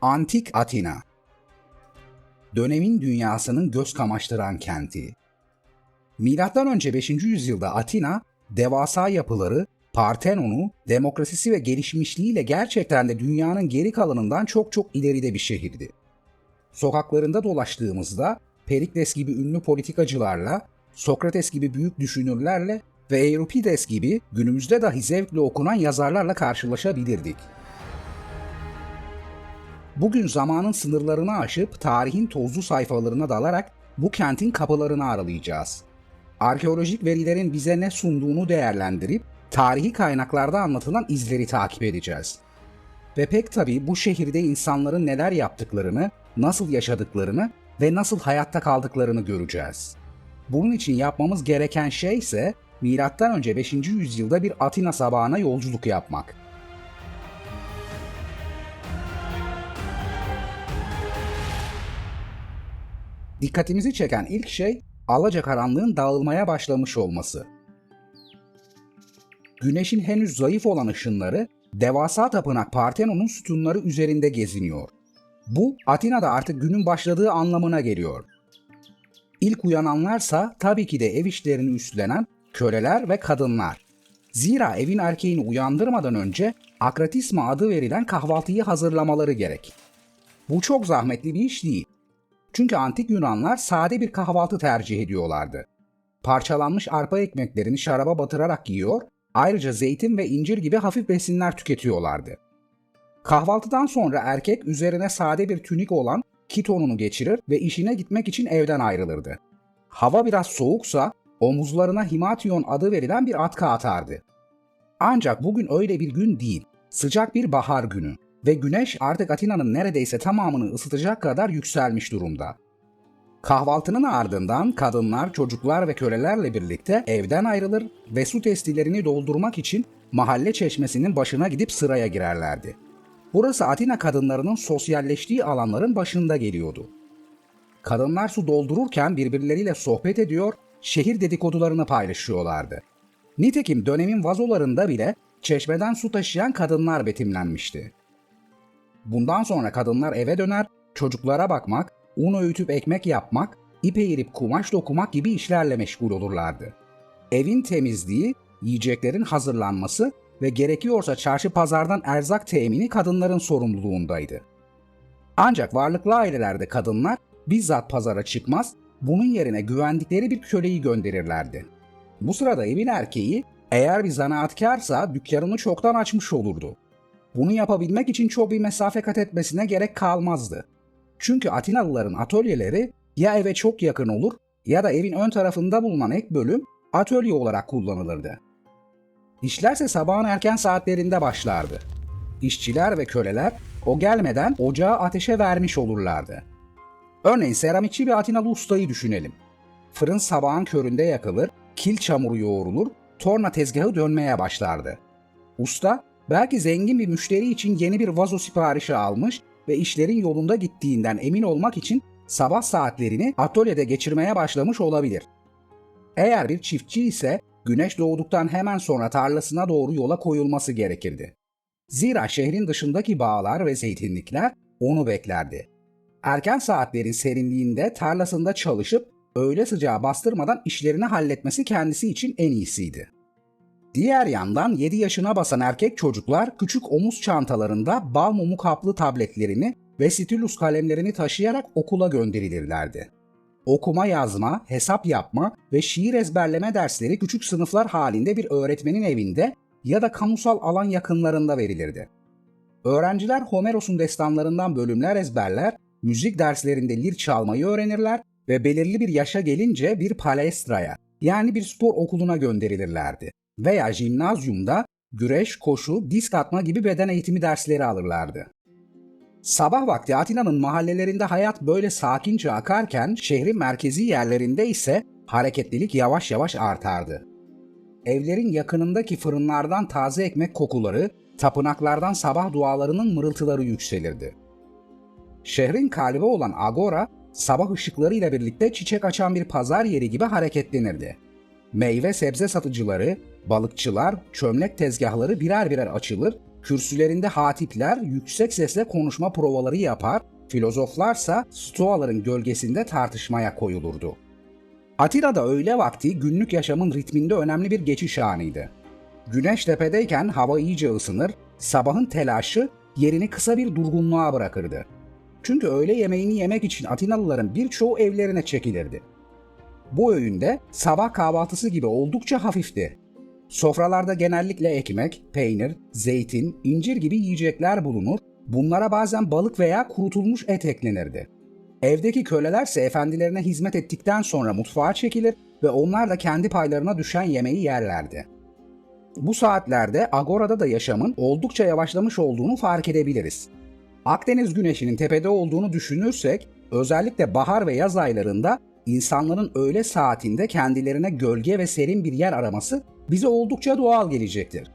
Antik Atina Dönemin dünyasının göz kamaştıran kenti. Milattan önce 5. yüzyılda Atina, devasa yapıları, Partenon'u, demokrasisi ve gelişmişliğiyle gerçekten de dünyanın geri kalanından çok çok ileride bir şehirdi. Sokaklarında dolaştığımızda Perikles gibi ünlü politikacılarla, Sokrates gibi büyük düşünürlerle ve Euripides gibi günümüzde dahi zevkle okunan yazarlarla karşılaşabilirdik. Bugün zamanın sınırlarını aşıp tarihin tozlu sayfalarına dalarak bu kentin kapılarını aralayacağız. Arkeolojik verilerin bize ne sunduğunu değerlendirip tarihi kaynaklarda anlatılan izleri takip edeceğiz. Ve pek tabii bu şehirde insanların neler yaptıklarını, nasıl yaşadıklarını ve nasıl hayatta kaldıklarını göreceğiz. Bunun için yapmamız gereken şey ise önce 5. yüzyılda bir Atina sabahına yolculuk yapmak. Dikkatimizi çeken ilk şey alacakaranlığın dağılmaya başlamış olması. Güneşin henüz zayıf olan ışınları devasa tapınak Partenon'un sütunları üzerinde geziniyor. Bu Atina'da artık günün başladığı anlamına geliyor. İlk uyananlarsa tabii ki de ev işlerini üstlenen köleler ve kadınlar. Zira evin erkeğini uyandırmadan önce akratisma adı verilen kahvaltıyı hazırlamaları gerek. Bu çok zahmetli bir iş değil. Çünkü antik Yunanlar sade bir kahvaltı tercih ediyorlardı. Parçalanmış arpa ekmeklerini şaraba batırarak yiyor, ayrıca zeytin ve incir gibi hafif besinler tüketiyorlardı. Kahvaltıdan sonra erkek üzerine sade bir tünik olan kitonunu geçirir ve işine gitmek için evden ayrılırdı. Hava biraz soğuksa omuzlarına himatyon adı verilen bir atka atardı. Ancak bugün öyle bir gün değil, sıcak bir bahar günü ve güneş artık Atina'nın neredeyse tamamını ısıtacak kadar yükselmiş durumda. Kahvaltının ardından kadınlar, çocuklar ve kölelerle birlikte evden ayrılır ve su testilerini doldurmak için mahalle çeşmesinin başına gidip sıraya girerlerdi. Burası Atina kadınlarının sosyalleştiği alanların başında geliyordu. Kadınlar su doldururken birbirleriyle sohbet ediyor, şehir dedikodularını paylaşıyorlardı. Nitekim dönemin vazolarında bile çeşmeden su taşıyan kadınlar betimlenmişti. Bundan sonra kadınlar eve döner, çocuklara bakmak, un öğütüp ekmek yapmak, ip eğirip kumaş dokumak gibi işlerle meşgul olurlardı. Evin temizliği, yiyeceklerin hazırlanması ve gerekiyorsa çarşı pazardan erzak temini kadınların sorumluluğundaydı. Ancak varlıklı ailelerde kadınlar bizzat pazara çıkmaz, bunun yerine güvendikleri bir köleyi gönderirlerdi. Bu sırada evin erkeği eğer bir zanaatkarsa dükkanını çoktan açmış olurdu. Bunu yapabilmek için çok bir mesafe kat etmesine gerek kalmazdı. Çünkü Atinalıların atölyeleri ya eve çok yakın olur ya da evin ön tarafında bulunan ek bölüm atölye olarak kullanılırdı. İşlerse sabahın erken saatlerinde başlardı. İşçiler ve köleler o gelmeden ocağı ateşe vermiş olurlardı. Örneğin seramikçi bir Atinalı ustayı düşünelim. Fırın sabahın köründe yakılır, kil çamuru yoğrulur, torna tezgahı dönmeye başlardı. Usta belki zengin bir müşteri için yeni bir vazo siparişi almış ve işlerin yolunda gittiğinden emin olmak için sabah saatlerini atölyede geçirmeye başlamış olabilir. Eğer bir çiftçi ise güneş doğduktan hemen sonra tarlasına doğru yola koyulması gerekirdi. Zira şehrin dışındaki bağlar ve zeytinlikler onu beklerdi. Erken saatlerin serinliğinde tarlasında çalışıp öğle sıcağı bastırmadan işlerini halletmesi kendisi için en iyisiydi. Diğer yandan 7 yaşına basan erkek çocuklar küçük omuz çantalarında bal mumu kaplı tabletlerini ve stilus kalemlerini taşıyarak okula gönderilirlerdi. Okuma yazma, hesap yapma ve şiir ezberleme dersleri küçük sınıflar halinde bir öğretmenin evinde ya da kamusal alan yakınlarında verilirdi. Öğrenciler Homeros'un destanlarından bölümler ezberler, müzik derslerinde lir çalmayı öğrenirler ve belirli bir yaşa gelince bir palestraya yani bir spor okuluna gönderilirlerdi veya jimnazyumda güreş, koşu, disk atma gibi beden eğitimi dersleri alırlardı. Sabah vakti Atina'nın mahallelerinde hayat böyle sakince akarken şehrin merkezi yerlerinde ise hareketlilik yavaş yavaş artardı. Evlerin yakınındaki fırınlardan taze ekmek kokuları, tapınaklardan sabah dualarının mırıltıları yükselirdi. Şehrin kalbi olan Agora, sabah ışıklarıyla birlikte çiçek açan bir pazar yeri gibi hareketlenirdi. Meyve sebze satıcıları, balıkçılar, çömlek tezgahları birer birer açılır, kürsülerinde hatipler yüksek sesle konuşma provaları yapar, filozoflarsa stoaların gölgesinde tartışmaya koyulurdu. Atina'da öğle vakti günlük yaşamın ritminde önemli bir geçiş anıydı. Güneş tepedeyken hava iyice ısınır, sabahın telaşı yerini kısa bir durgunluğa bırakırdı. Çünkü öğle yemeğini yemek için Atinalıların birçoğu evlerine çekilirdi. Bu öğünde sabah kahvaltısı gibi oldukça hafifti. Sofralarda genellikle ekmek, peynir, zeytin, incir gibi yiyecekler bulunur, bunlara bazen balık veya kurutulmuş et eklenirdi. Evdeki kölelerse efendilerine hizmet ettikten sonra mutfağa çekilir ve onlar da kendi paylarına düşen yemeği yerlerdi. Bu saatlerde Agora'da da yaşamın oldukça yavaşlamış olduğunu fark edebiliriz. Akdeniz güneşinin tepede olduğunu düşünürsek, özellikle bahar ve yaz aylarında insanların öğle saatinde kendilerine gölge ve serin bir yer araması bize oldukça doğal gelecektir.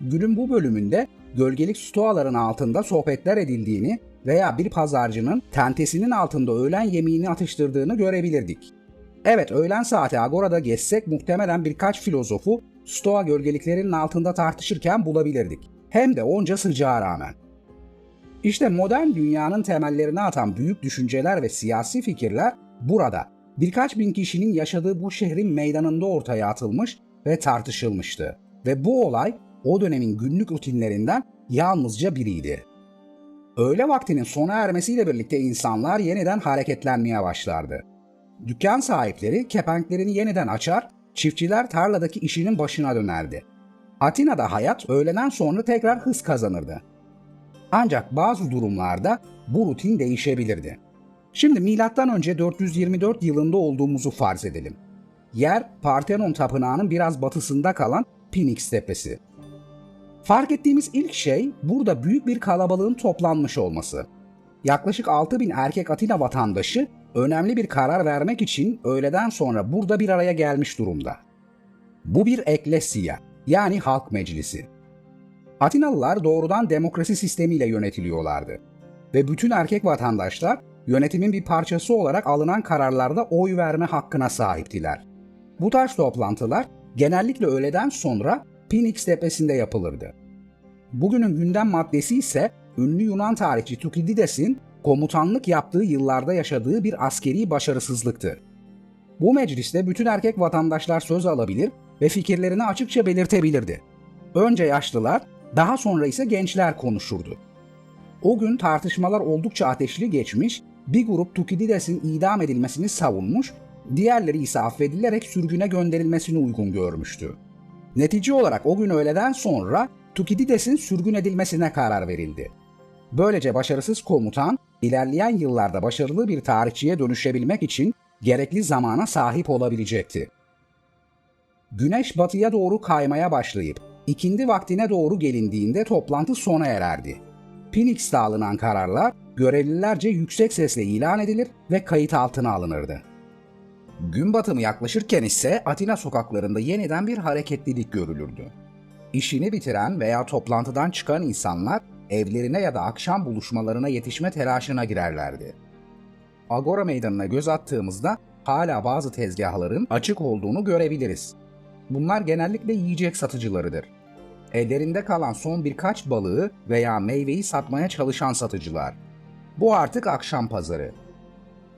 Günün bu bölümünde gölgelik stoaların altında sohbetler edildiğini veya bir pazarcının tentesinin altında öğlen yemeğini atıştırdığını görebilirdik. Evet öğlen saati Agora'da gezsek muhtemelen birkaç filozofu stoa gölgeliklerinin altında tartışırken bulabilirdik. Hem de onca sıcağa rağmen. İşte modern dünyanın temellerini atan büyük düşünceler ve siyasi fikirler burada birkaç bin kişinin yaşadığı bu şehrin meydanında ortaya atılmış ve tartışılmıştı. Ve bu olay o dönemin günlük rutinlerinden yalnızca biriydi. Öğle vaktinin sona ermesiyle birlikte insanlar yeniden hareketlenmeye başlardı. Dükkan sahipleri kepenklerini yeniden açar, çiftçiler tarladaki işinin başına dönerdi. Atina'da hayat öğleden sonra tekrar hız kazanırdı. Ancak bazı durumlarda bu rutin değişebilirdi. Şimdi milattan önce 424 yılında olduğumuzu farz edelim. Yer Parthenon tapınağının biraz batısında kalan Phoenix tepesi. Fark ettiğimiz ilk şey burada büyük bir kalabalığın toplanmış olması. Yaklaşık 6000 erkek Atina vatandaşı önemli bir karar vermek için öğleden sonra burada bir araya gelmiş durumda. Bu bir eklesiya yani halk meclisi. Atinalılar doğrudan demokrasi sistemiyle yönetiliyorlardı ve bütün erkek vatandaşlar yönetimin bir parçası olarak alınan kararlarda oy verme hakkına sahiptiler. Bu tarz toplantılar genellikle öğleden sonra Phoenix tepesinde yapılırdı. Bugünün gündem maddesi ise ünlü Yunan tarihçi Tukidides'in komutanlık yaptığı yıllarda yaşadığı bir askeri başarısızlıktı. Bu mecliste bütün erkek vatandaşlar söz alabilir ve fikirlerini açıkça belirtebilirdi. Önce yaşlılar, daha sonra ise gençler konuşurdu. O gün tartışmalar oldukça ateşli geçmiş, bir grup Tukidides'in idam edilmesini savunmuş, diğerleri ise affedilerek sürgüne gönderilmesini uygun görmüştü. Netice olarak o gün öğleden sonra Tukidides'in sürgün edilmesine karar verildi. Böylece başarısız komutan ilerleyen yıllarda başarılı bir tarihçiye dönüşebilmek için gerekli zamana sahip olabilecekti. Güneş batıya doğru kaymaya başlayıp ikindi vaktine doğru gelindiğinde toplantı sona ererdi. Phoenix'te alınan kararlar görevlilerce yüksek sesle ilan edilir ve kayıt altına alınırdı. Gün batımı yaklaşırken ise Atina sokaklarında yeniden bir hareketlilik görülürdü. İşini bitiren veya toplantıdan çıkan insanlar evlerine ya da akşam buluşmalarına yetişme telaşına girerlerdi. Agora meydanına göz attığımızda hala bazı tezgahların açık olduğunu görebiliriz. Bunlar genellikle yiyecek satıcılarıdır. Ellerinde kalan son birkaç balığı veya meyveyi satmaya çalışan satıcılar. Bu artık akşam pazarı.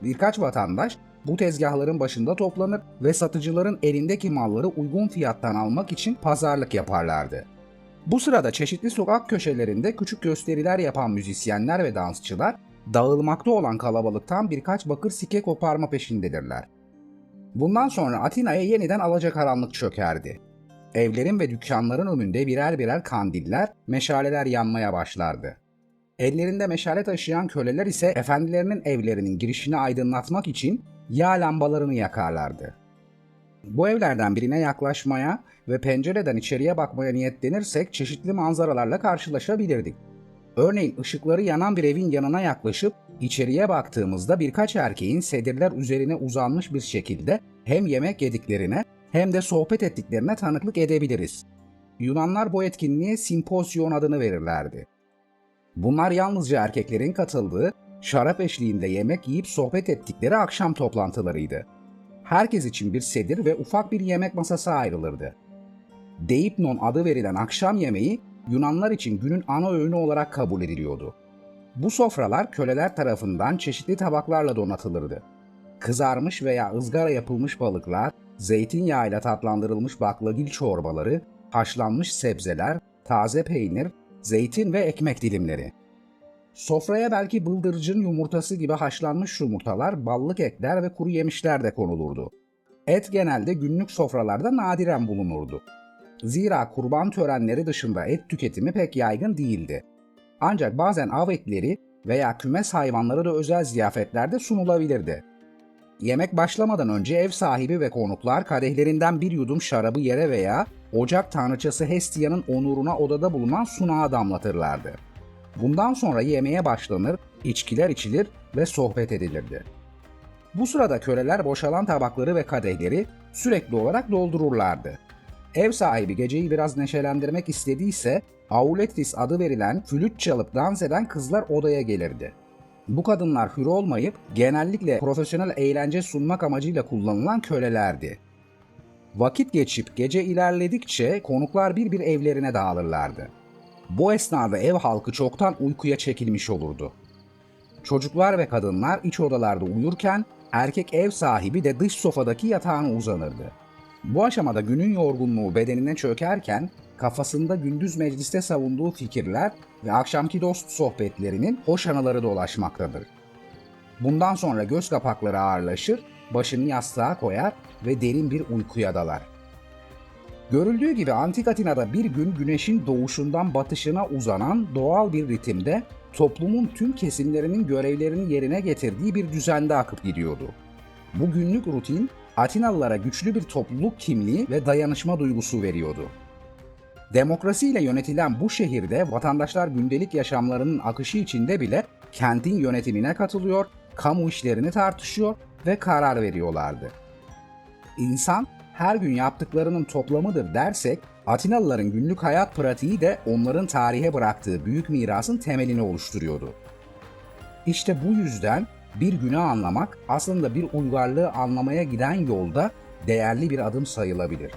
Birkaç vatandaş bu tezgahların başında toplanır ve satıcıların elindeki malları uygun fiyattan almak için pazarlık yaparlardı. Bu sırada çeşitli sokak köşelerinde küçük gösteriler yapan müzisyenler ve dansçılar dağılmakta olan kalabalıktan birkaç bakır sike koparma peşindedirler. Bundan sonra Atina'ya yeniden alacakaranlık çökerdi. Evlerin ve dükkanların önünde birer birer kandiller, meşaleler yanmaya başlardı. Ellerinde meşale taşıyan köleler ise efendilerinin evlerinin girişini aydınlatmak için yağ lambalarını yakarlardı. Bu evlerden birine yaklaşmaya ve pencereden içeriye bakmaya niyetlenirsek çeşitli manzaralarla karşılaşabilirdik. Örneğin ışıkları yanan bir evin yanına yaklaşıp içeriye baktığımızda birkaç erkeğin sedirler üzerine uzanmış bir şekilde hem yemek yediklerine hem de sohbet ettiklerine tanıklık edebiliriz. Yunanlar bu etkinliğe simposyon adını verirlerdi. Bunlar yalnızca erkeklerin katıldığı, şarap eşliğinde yemek yiyip sohbet ettikleri akşam toplantılarıydı. Herkes için bir sedir ve ufak bir yemek masası ayrılırdı. Deipnon adı verilen akşam yemeği Yunanlar için günün ana öğünü olarak kabul ediliyordu. Bu sofralar köleler tarafından çeşitli tabaklarla donatılırdı. Kızarmış veya ızgara yapılmış balıklar, zeytinyağıyla tatlandırılmış baklagil çorbaları, haşlanmış sebzeler, taze peynir, zeytin ve ekmek dilimleri. Sofraya belki bıldırcın yumurtası gibi haşlanmış yumurtalar, ballık etler ve kuru yemişler de konulurdu. Et genelde günlük sofralarda nadiren bulunurdu. Zira kurban törenleri dışında et tüketimi pek yaygın değildi. Ancak bazen av etleri veya kümes hayvanları da özel ziyafetlerde sunulabilirdi. Yemek başlamadan önce ev sahibi ve konuklar kadehlerinden bir yudum şarabı yere veya ocak tanrıçası Hestia'nın onuruna odada bulunan sunağa damlatırlardı. Bundan sonra yemeğe başlanır, içkiler içilir ve sohbet edilirdi. Bu sırada köleler boşalan tabakları ve kadehleri sürekli olarak doldururlardı. Ev sahibi geceyi biraz neşelendirmek istediyse auletis adı verilen flüt çalıp dans eden kızlar odaya gelirdi. Bu kadınlar hür olmayıp genellikle profesyonel eğlence sunmak amacıyla kullanılan kölelerdi. Vakit geçip gece ilerledikçe konuklar bir bir evlerine dağılırlardı. Bu esnada ev halkı çoktan uykuya çekilmiş olurdu. Çocuklar ve kadınlar iç odalarda uyurken erkek ev sahibi de dış sofadaki yatağına uzanırdı. Bu aşamada günün yorgunluğu bedenine çökerken kafasında gündüz mecliste savunduğu fikirler ve akşamki dost sohbetlerinin hoş anıları dolaşmaktadır. Bundan sonra göz kapakları ağırlaşır, başını yastığa koyar ve derin bir uykuya dalar. Görüldüğü gibi Antik Atina'da bir gün güneşin doğuşundan batışına uzanan doğal bir ritimde toplumun tüm kesimlerinin görevlerini yerine getirdiği bir düzende akıp gidiyordu. Bu günlük rutin Atinalılara güçlü bir topluluk kimliği ve dayanışma duygusu veriyordu. Demokrasiyle yönetilen bu şehirde vatandaşlar gündelik yaşamlarının akışı içinde bile kentin yönetimine katılıyor, kamu işlerini tartışıyor ve karar veriyorlardı. İnsan her gün yaptıklarının toplamıdır dersek, Atinalıların günlük hayat pratiği de onların tarihe bıraktığı büyük mirasın temelini oluşturuyordu. İşte bu yüzden bir günü anlamak aslında bir uygarlığı anlamaya giden yolda değerli bir adım sayılabilir.